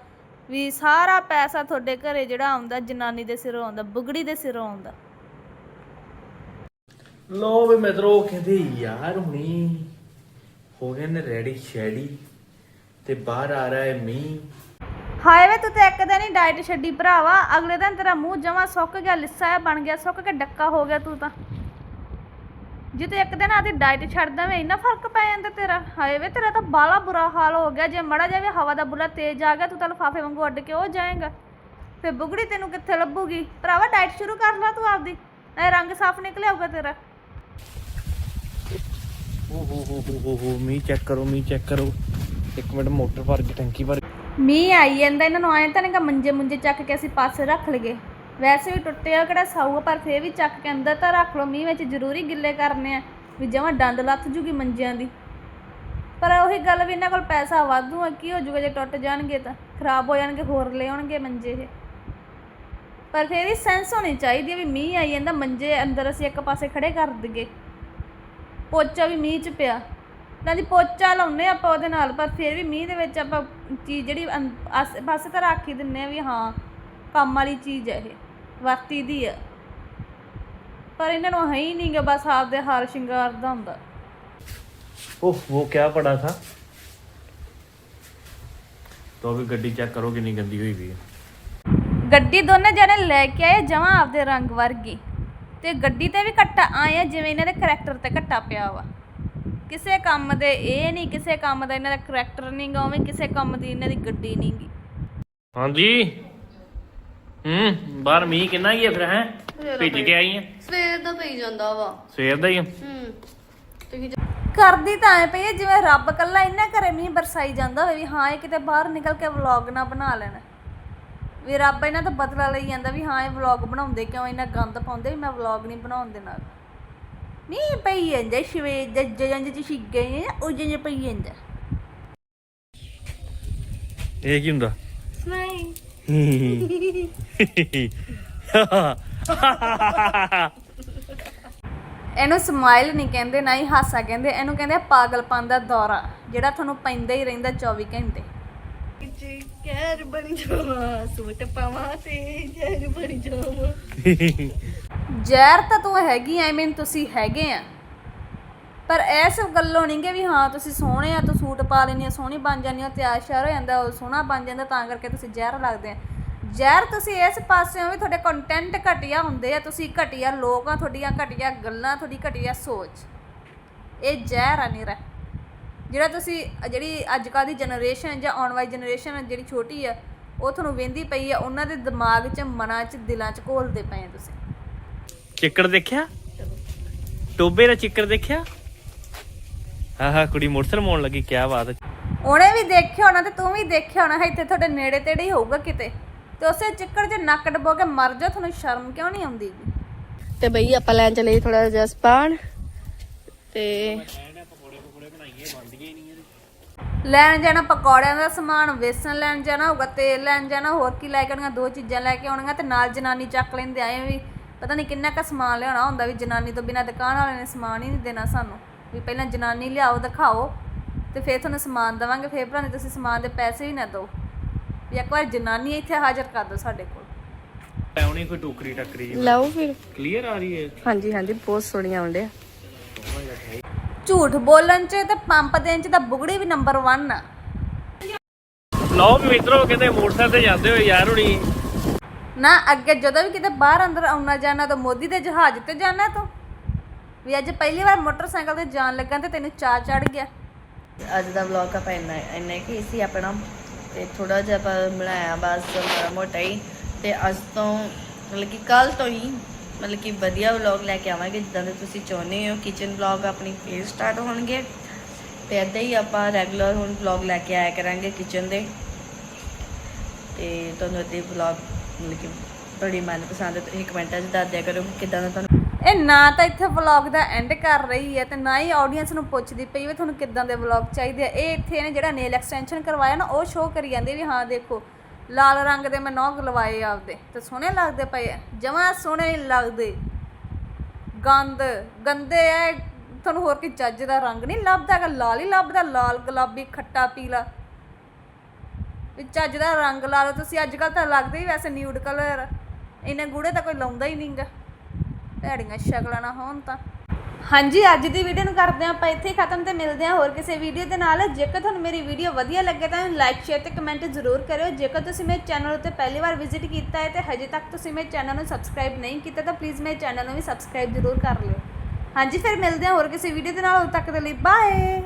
ਵੀ ਸਾਰਾ ਪੈਸਾ ਤੁਹਾਡੇ ਘਰੇ ਜਿਹੜਾ ਆਉਂਦਾ ਜਨਾਨੀ ਦੇ ਸਿਰੋਂ ਆਉਂਦਾ ਬੁਗੜੀ ਦੇ ਸਿਰੋਂ ਆਉਂਦਾ। ਲੋ ਵੀ ਮਿੱਤਰੋ ਕਹਿੰਦੇ ਯਾਰ ਹੁਣੀ ਹੋ ਗਏ ਨੇ ਰੈਡੀ ਸ਼ੈਡੀ ਤੇ ਬਾਹਰ ਆ ਰਿਹਾ ਹੈ ਮੀਂਹ। ਹਾਏ ਵੇ ਤੂੰ ਤੇ ਇੱਕ ਦਿਨ ਹੀ ਡਾਈਟ ਛੱਡੀ ਭਰਾਵਾ। ਅਗਲੇ ਦਿਨ ਤੇਰਾ ਮੂੰਹ ਜਮਾ ਸੁੱਕ ਗਿਆ ਲਿੱਸਾ ਬਣ ਗਿਆ ਸੁੱਕ ਕੇ ਡੱਕਾ ਹੋ ਗਿਆ ਤੂੰ ਤਾਂ। ਜੇ ਤੂੰ ਇੱਕ ਦਿਨ ਆਦੀ ਡਾਈਟ ਛੱਡ ਦਵੇਂ ਇੰਨਾ ਫ਼ਰਕ ਪੈ ਜਾਂਦਾ ਤੇਰਾ? ਹਾਏ ਵੇ ਤੇਰਾ ਤਾਂ ਬਾਲਾ ਬੁਰਾ ਹਾਲ ਹੋ ਗਿਆ। ਜੇ ਮੜਾ ਜਾਵੇ ਹਵਾ ਦਾ ਬੁਲਾ ਤੇਜ਼ ਆ ਗਿਆ ਤੂੰ ਤਾਂ ਲਫਾਫੇ ਵਾਂਗੂ ਉੱਡ ਕੇ ਹੋ ਜਾਏਗਾ। ਫੇ ਬੁਗੜੀ ਤੈਨੂੰ ਕਿੱਥੇ ਲੱਭੂਗੀ? ਭਰਾਵਾ ਡਾਈਟ ਸ਼ੁਰੂ ਕਰ ਲੈ ਤੂੰ ਆਪਦੀ। ਐ ਰੰਗ ਸਾਫ਼ ਨਿਕਲ ਆਊਗਾ ਤੇਰਾ। ਓ ਹੋ ਹੋ ਹੋ ਹੋ ਹੋ ਮੀਂਹ ਚੈੱਕ ਕਰੋ ਮੀਂਹ ਚੈੱਕ ਕਰੋ। ਇੱਕ ਮਿੰਟ ਮੋਟਰ ਭਰ ਕੇ ਟੈਂਕੀ ਭਰ ਮੀਂਹ ਆਈ ਜਾਂਦਾ ਇਹਨਾਂ ਨੂੰ ਆਏ ਤਾਂ ਨਹੀਂ ਕਿ ਮੰਜੇ ਮੁੰਜੇ ਚੱਕ ਕੇ ਅਸੀਂ ਪਾਸੇ ਰੱਖ ਲਈਏ। ਵੈਸੇ ਵੀ ਟੁੱਟਿਆ ਕਿਹੜਾ ਸਾਊਗਾ, ਪਰ ਫੇਰ ਵੀ ਚੱਕ ਕੇ ਅੰਦਰ ਤਾਂ ਰੱਖ ਲਓ, ਮੀਂਹ ਵਿੱਚ ਜ਼ਰੂਰੀ ਗਿੱਲੇ ਕਰਨੇ ਆ, ਵੀ ਜਮਾਂ ਡੰਡ ਲੱਥ ਜੂਗੀ ਮੰਜਿਆਂ ਦੀ। ਪਰ ਉਹੀ ਗੱਲ ਵੀ ਇਹਨਾਂ ਕੋਲ ਪੈਸਾ ਵਾਧੂ ਆ, ਕੀ ਹੋ ਜੂਗਾ ਜੇ ਟੁੱਟ ਜਾਣਗੇ ਤਾਂ, ਖਰਾਬ ਹੋ ਜਾਣਗੇ, ਹੋਰ ਲੈ ਆਉਣਗੇ ਮੰਜੇ ਇਹ। ਪਰ ਫੇਰ ਵੀ ਸੈਂਸ ਹੋਣੀ ਚਾਹੀਦੀ ਹੈ ਵੀ ਮੀਂਹ ਆਈ ਜਾਂਦਾ, ਮੰਜੇ ਅੰਦਰ ਅਸੀਂ ਇੱਕ ਪਾਸੇ ਖੜੇ ਕਰ ਦਈਏ। ਪੋਚਾ ਵੀ ਮੀਂਹ 'ਚ ਪਿਆ। ਨਾ ਦੀ ਪੋਚਾ ਲਾਉਨੇ ਆਪਾਂ ਉਹਦੇ ਨਾਲ, ਪਰ ਫਿਰ ਵੀ ਮੀਂਹ ਦੇ ਵਿੱਚ ਆਪਾਂ ਚੀਜ਼ ਜਿਹੜੀ ਅੰ- ਆਸੇ ਪਾਸੇ ਤਾਂ ਰੱਖ ਹੀ ਦਿੰਨੇ ਆ ਵੀ ਹਾਂ, ਕੰਮ ਵਾਲੀ ਚੀਜ਼ ਹੈ ਇਹ। ਵਰਤੀ ਦੀ ਆ ਪਰ ਇਹਨਾਂ ਨੂੰ ਹੈ ਹੀ ਨਹੀਂ ਗਾ ਬਸ ਆਪਦੇ ਹਾਰ ਸ਼ਿੰਗਾਰ ਦਾ ਹੁੰਦਾ ओह वो क्या पड़ा था तो अभी गड्डी चेक करो कितनी गंदी हुई हुई है ਗੱਡੀ ਦੋਨੇ ਜਣੇ ਲੈ ਕੇ ਆਏ ਜਮਾਂ ਆਪਦੇ ਰੰਗ ਵਰਗੀ ਤੇ ਗੱਡੀ ਤੇ ਵੀ ਕੱਟਾ ਆਏ ਆ ਜਿਵੇਂ ਇਹਨਾਂ ਦੇ ਕਰੈਕਟਰ ਤੇ ਕੱਟਾ ਪਿਆ ਵਾ ਕਿਸੇ ਕੰਮ ਦੇ ਇਹ ਨਹੀਂ ਕਿਸੇ ਕੰਮ ਦਾ ਇਹਨਾਂ ਦਾ ਕਰੈਕਟਰ ਨਹੀਂ ਗਾ ਉਵੇਂ ਕਿਸੇ ਕੰਮ ਦੀ ਇਹਨਾਂ ਦੀ ਗੱਡੀ ਨਹੀਂ ਗੀ हाँ ਹੂੰ ਬਾਹਰ ਮੀਂਹ ਕਿੰਨਾ ਹੀ ਹੈ ਫਿਰ ਹੈ? ਭਿੱਜ ਕੇ ਆਈ ਹੈ ਸਵੇਰ ਦਾ ਪਈ ਜਾਂਦਾ ਵਾ। ਸਵੇਰ ਦਾ ਹੀ ਹੂੰ। ਤੁਸੀਂ ਕਰਦੀ ਤਾਂ ਐ ਪਈ ਜਿਵੇਂ ਰੱਬ ਕੱਲਾ ਇਹਨਾਂ ਘਰੇ ਮੀਂਹ ਬਰਸਾਈ ਜਾਂਦਾ ਹੋਵੇ ਵੀ ਹਾਂ ਇਹ ਕਿਤੇ ਬਾਹਰ ਨਿਕਲ ਕੇ ਵਲੌਗ ਨਾ ਬਣਾ ਲੈਣ। ਵੀ ਰੱਬ ਇਹਨਾਂ ਤੋਂ ਬਦਲਾ ਲਈ ਜਾਂਦਾ ਵੀ ਹਾਂ ਇਹ ਵਲੌਗ ਬਣਾਉਂਦੇ ਕਿਉਂ ਇਹਨਾਂ ਗੰਦ ਪਾਉਂਦੇ ਵੀ ਮੈਂ ਵਲੌਗ ਨਹੀਂ ਬਣਾਉਣ ਦੇਣਾ ਮੀਂਹ ਪਈ ਜਾਂਦਾ ਸ਼ਵੇ ਜਜਾਂ ਜਿ ਛਿੱਗੇ ਨੇ ਉਹ ਜਿ ਪਈ ਜਾਂਦਾ। ਇਹ ਕੀ ਹੁੰਦਾ? ਨਹੀਂ। ਇਹਨੂੰ ਸਮਾਈਲ ਨਹੀਂ ਕਹਿੰਦੇ ਨਾ ਹੀ ਹਾਸਾ ਕਹਿੰਦੇ ਇਹਨੂੰ ਕਹਿੰਦੇ ਆ ਪਾਗਲਪਨ ਦਾ ਦੌਰਾ ਜਿਹੜਾ ਤੁਹਾਨੂੰ ਪੈਂਦਾ ਹੀ ਰਹਿੰਦਾ 24 ਘੰਟੇ। ਜੀ ਕਹਿਰ ਬਣ ਜਾਵਾਂ ਸੂਟ ਪਾਵਾਂ ਤੇ ਜੈਰ ਬਣ ਜਾਵਾਂ। ਜ਼ਹਿਰ ਤਾਂ ਤੂੰ ਹੈਗੀ ਐ ਮੀਨ ਤੁਸੀਂ ਹੈਗੇ ਆ। ਪਰ ਐਸ ਗੱਲੋਂ ਨਹੀਂ ਕਿ ਵੀ ਹਾਂ ਤੁਸੀਂ ਸੋਹਣੇ ਆ, ਤੂੰ ਸੂਟ ਪਾ ਲੈਣੀ ਆ, ਸੋਹਣੀ ਬਣ ਜਾਂਦੀ ਆ ਤਿਆਰ ਸ਼ਿਆਰ ਹੋ ਜਾਂਦਾ, ਉਹ ਸੋਹਣਾ ਬਣ ਜਾਂਦਾ, ਤਾਂ ਕਰਕੇ ਤੁਸੀਂ ਜ਼ਹਿਰ ਲੱਗਦੇ ਆ। ਜ਼ਹਿਰ ਤੁਸੀਂ ਇਸ ਪਾਸਿਓਂ ਵੀ ਤੁਹਾਡੇ ਕੰਟੈਂਟ ਘਟੀਆ ਹੁੰਦੇ ਆ, ਤੁਸੀਂ ਘਟੀਆ ਲੋਕ ਆ ਤੁਹਾਡੀਆਂ ਘਟੀਆ ਗੱਲਾਂ, ਤੁਹਾਡੀ ਘਟੀਆ ਸੋਚ। ਇਹ ਜ਼ਹਿਰ ਆ ਨਿਰਾ ਜਿਹੜਾ ਤੁਸੀਂ, ਜਿਹੜੀ ਅੱਜ ਕੱਲ੍ਹ ਦੀ ਜਨਰੇਸ਼ਨ ਜਾਂ ਆਉਣ ਵਾਲੀ ਜਨਰੇਸ਼ਨ ਜਿਹੜੀ ਛੋਟੀ ਆ, ਉਹ ਤੁਹਾਨੂੰ ਵੇਂਦੀ ਪਈ ਆ, ਉਹਨਾਂ ਦੇ ਦਿਮਾਗ 'ਚ, ਮਨਾਂ 'ਚ, ਦਿਲਾਂ 'ਚ ਘੋਲਦੇ ਪਏ ਆ ਤੁਸੀਂ। ਚਿੱਕੜ ਦੇਖਿਆ? ਟੋਬੇ ਦਾ ਚਿੱਕੜ ਦੇਖਿਆ? ਹਾਂ ਹਾਂ ਕੁੜੀ ਮੋਟਰਸਾਈਕਲ ਮੋਣ ਲੱਗੀ ਕੀ ਬਾਤ ਹੈ। ਉਹਨੇ ਵੀ ਦੇਖਿਆ ਹੋਣਾ ਤੇ ਤੂੰ ਵੀ ਦੇਖਿਆ ਹੋਣਾ ਇੱਥੇ ਤੁਹਾਡੇ ਨੇੜੇ ਤੇੜੇ ਹੀ ਹੋਊਗਾ ਕਿਤੇ। ਤੇ ਉਸੇ ਚਿੱਕੜ 'ਚ ਨੱਕ ਡਬੋ ਕੇ ਮਰ ਜਾ ਤੁਹਾਨੂੰ ਸ਼ਰਮ ਕਿਉਂ ਨਹੀਂ ਆਉਂਦੀ? ਤੇ ਬਈ ਆਪਾਂ ਲੈਣ ਚਲੇ ਥੋੜਾ ਜਿਹਾ ਸਪਾਨ। ਤੇ ਲੈਣ ਜਾਣਾ ਪਕੌੜਿਆਂ ਦਾ ਸਮਾਨ ਵੇਸਣ ਲੈਣ ਜਾਣਾ ਹੋਊਗਾ ਤੇਲ ਲੈਣ ਜਾਣਾ ਹੋਰ ਕੀ ਲੈ ਕੇ ਆਉਣੀਆਂ ਦੋ ਚੀਜ਼ਾਂ ਲੈ ਕੇ ਆਉਣੀਆਂ ਤੇ ਨਾਲ ਜਨਾਨੀ ਚੱਕ ਲੈਂਦੇ ਆਏ ਵੀ। ਪਤਾ ਨਹੀਂ ਕਿੰਨਾ ਕ ਸਮਾਨ ਲਿਆਉਣਾ ਹੁੰਦਾ ਵੀ ਜਨਾਨੀ ਤੋਂ ਬਿਨਾ ਦੁਕਾਨ ਵਾਲੇ ਨੇ ਸਮਾਨ ਹੀ ਨਹੀਂ ਦੇਣਾ ਸਾਨੂੰ। ਵੀ ਪਹਿਲਾਂ ਜਨਾਨੀ ਲਿਆਓ ਦਿਖਾਓ ਤੇ ਫਿਰ ਤੁਹਾਨੂੰ ਸਮਾਨ ਦੇਵਾਂਗੇ। ਫਿਰ ਭਰਾ ਤੁਸੀਂ ਸਮਾਨ ਦੇ ਪੈਸੇ ਵੀ ਨਾ ਦਿਓ ਵੀ ਇੱਕ ਵਾਰ ਜਨਾਨੀ ਇੱਥੇ ਹਾਜ਼ਰ ਕਰ ਦਿਓ ਸਾਡੇ ਕੋਲ। ਐਉਣੀ ਕੋਈ ਟੋਕਰੀ ਟੱਕਰੀ ਜੀ। ਲਓ ਫਿਰ। ਕਲੀਅਰ ਆ ਰਹੀ ਹੈ? ਹਾਂਜੀ ਹਾਂਜੀ ਬਹੁਤ ਸੋਹਣੀਆਂ ਆਉਂਦੇ ਆ ਝੂਠ ਬੋਲਣ 'ਚ ਤੇ ਪੰਪ ਦੇਣ 'ਚ ਤਾਂ ਬੁਗੜੀ ਵੀ ਨੰਬਰ 1 ਆ। ਲਓ ਵੀ ਮਿੱਤਰੋ ਕਹਿੰਦੇ ਮੋਟਰਸਾਈਕਲ ਤੇ ਜਾਂਦੇ ਹੋ ਯਾਰ ਹੁਣੀ। ਨਾ ਅੱਗੇ ਜਦੋਂ ਵੀ ਕਿਤੇ ਬਾਹਰ ਅੰਦਰ ਆਉਣਾ ਜਾਣਾ ਤਾਂ ਮੋਦੀ ਦੇ ਜਹਾਜ਼ ਤੇ ਜਾਣਾ ਤੂੰ। ਵੀ ਅੱਜ ਪਹਿਲੀ ਵਾਰ ਮੋਟਰਸਾਈਕਲ ਤੇ ਜਾਣ ਲੱਗਾ ਤੇ ਤੈਨੂੰ ਚਾਅ ਚੜ ਗਿਆ। ਅੱਜ ਦਾ ਵਲੌਗ ਆਪਾਂ ਇੰਨਾ ਇੰਨਾ ਕੀ ਹੀ ਸੀ ਆਪਣਾ। ਤੇ ਥੋੜਾ ਜਿਹਾ ਆਪਾਂ ਬਣਾਇਆ ਬਸ, ਮਾੜਾ ਮੋਟਾ ਹੀ। ਤੇ ਅੱਜ ਤੋਂ ਮਤਲਬ ਕਿ ਕੱਲ ਤੋਂ ਹੀ ਮਤਲਬ ਕਿ ਵਧੀਆ ਵਲੌਗ ਲੈ ਕੇ ਆਵਾਂਗੇ, ਜਿੱਦਾਂ ਦੇ ਤੁਸੀਂ ਚਾਹੁੰਦੇ ਹੋ। ਕਿਚਨ ਵਲੌਗ ਆਪਣੀ ਫੇਰ ਸਟਾਰਟ ਹੋਣਗੇ। ਤੇ ਏਦਾਂ ਹੀ ਆਪਾਂ ਰੈਗੂਲਰ ਹੁਣ ਵਲੌਗ ਲੈ ਕੇ ਆਇਆ ਕਰਾਂਗੇ ਕਿਚਨ ਦੇ। ਤੇ ਤੁਹਾਨੂੰ ਅੱਧੇ ਵਲੌਗ ਮਤਲਬ ਕਿ ਬੜੀ ਮਨਪਸੰਦ ਹੈ ਤੁਸੀਂ ਕਮੈਂਟਾਂ 'ਚ ਦੱਸ ਦਿਆ ਕਰੋ ਕਿ ਕਿੱਦਾਂ ਦਾ ਤੁਹਾਨੂੰ ਇਹ ਨਾ ਤਾਂ ਇੱਥੇ ਵਲੌਗ ਦਾ ਐਂਡ ਕਰ ਰਹੀ ਹੈ ਤੇ ਨਾ ਹੀ ਆਡੀਅנס ਨੂੰ ਪੁੱਛਦੀ ਪਈ ਵੀ ਤੁਹਾਨੂੰ ਕਿੱਦਾਂ ਦੇ ਵਲੌਗ ਚਾਹੀਦੇ ਆ। ਇਹ ਇੱਥੇ ਇਹਨੇ ਜਿਹੜਾ ਨੇਲ ਐਕਸਟੈਂਸ਼ਨ ਕਰਵਾਇਆ ਨਾ, ਉਹ ਸ਼ੋਅ ਕਰੀ ਜਾਂਦੀ ਵੀ ਹਾਂ ਦੇਖੋ, ਲਾਲ ਰੰਗ ਦੇ ਮੈਂ ਨੌਕ ਲਵਾਏ ਆਪਦੇ ਤੇ ਸੋਹਣੇ ਲੱਗਦੇ ਪਏ ਜਮਾਂ ਸੋਹਣੇ ਨਹੀਂ ਲੱਗਦੇ। ਗੰਦ, ਗੰਦੇ ਐ, ਤੁਹਾਨੂੰ ਹੋਰ ਕੀ ਚੱਜ ਦਾ ਰੰਗ ਨਹੀਂ ਲੱਭਦਾ ਹੈਗਾ, ਲਾਲ ਹੀ ਲੱਭਦਾ, ਲਾਲ ਗੁਲਾਬੀ, ਖੱਟਾ ਪੀਲਾ। ਵੀ ਚੱਜ ਦਾ ਰੰਗ ਲਾ ਲਓ ਤੁਸੀਂ, ਅੱਜ ਕੱਲ ਤਾਂ ਲੱਗਦੇ ਹੀ ਵੈਸੇ ਨਿਊਡ ਕਲਰ ਇਹਨੇ ਗੂੜੇ ਤਾਂ ਕੋਈ ਲਾਉਂਦਾ ਹੀ ਨਹੀਂਗਾ ਭੈੜੀਆਂ ਸ਼ਕਲਾਂ ਨਾ ਹੋਣ ਤਾਂ। ਹਾਂਜੀ, ਅੱਜ ਦੀ ਵੀਡੀਓ ਨੂੰ ਕਰਦੇ ਹਾਂ ਆਪਾਂ ਇੱਥੇ ਖਤਮ ਤੇ ਮਿਲਦੇ ਹਾਂ ਹੋਰ ਕਿਸੇ ਵੀਡੀਓ ਦੇ ਨਾਲ। ਜੇਕਰ ਤੁਹਾਨੂੰ ਮੇਰੀ ਵੀਡੀਓ ਵਧੀਆ ਲੱਗੇ ਤਾਂ ਲਾਈਕ ਸ਼ੇਅਰ ਤੇ ਕਮੈਂਟ ਜ਼ਰੂਰ ਕਰਿਓ। ਜੇਕਰ ਤੁਸੀਂ ਮੇਰੇ ਚੈਨਲ ਉੱਤੇ ਪਹਿਲੀ ਵਾਰ ਵਿਜ਼ਿਟ ਕੀਤਾ ਹੈ ਤੇ ਹਜੇ ਤੱਕ ਤੁਸੀਂ ਮੇਰੇ ਚੈਨਲ ਨੂੰ ਸਬਸਕ੍ਰਾਈਬ ਨਹੀਂ ਕੀਤਾ ਤਾਂ ਪਲੀਜ਼ ਮੇਰੇ ਚੈਨਲ ਨੂੰ ਵੀ ਸਬਸਕ੍ਰਾਈਬ ਜ਼ਰੂਰ ਕਰ ਲਿਓ। ਹਾਂਜੀ, ਫਿਰ ਮਿਲਦੇ ਹਾਂ ਹੋਰ ਕਿਸੇ ਵੀਡੀਓ ਦੇ ਨਾਲ। ਉਦੋਂ ਤੱਕ ਦੇ ਲਈ ਬਾਏ